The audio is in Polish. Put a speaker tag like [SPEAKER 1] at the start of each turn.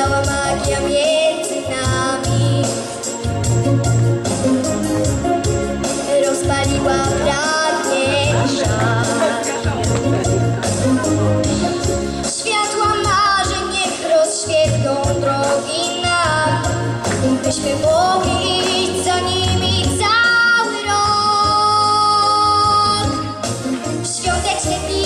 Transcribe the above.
[SPEAKER 1] Biała magia między nami rozpaliła pragnień żar. Światła marzeń niech rozświetlą drogi nam, byśmy mogli iść za nimi cały rok. W magiczna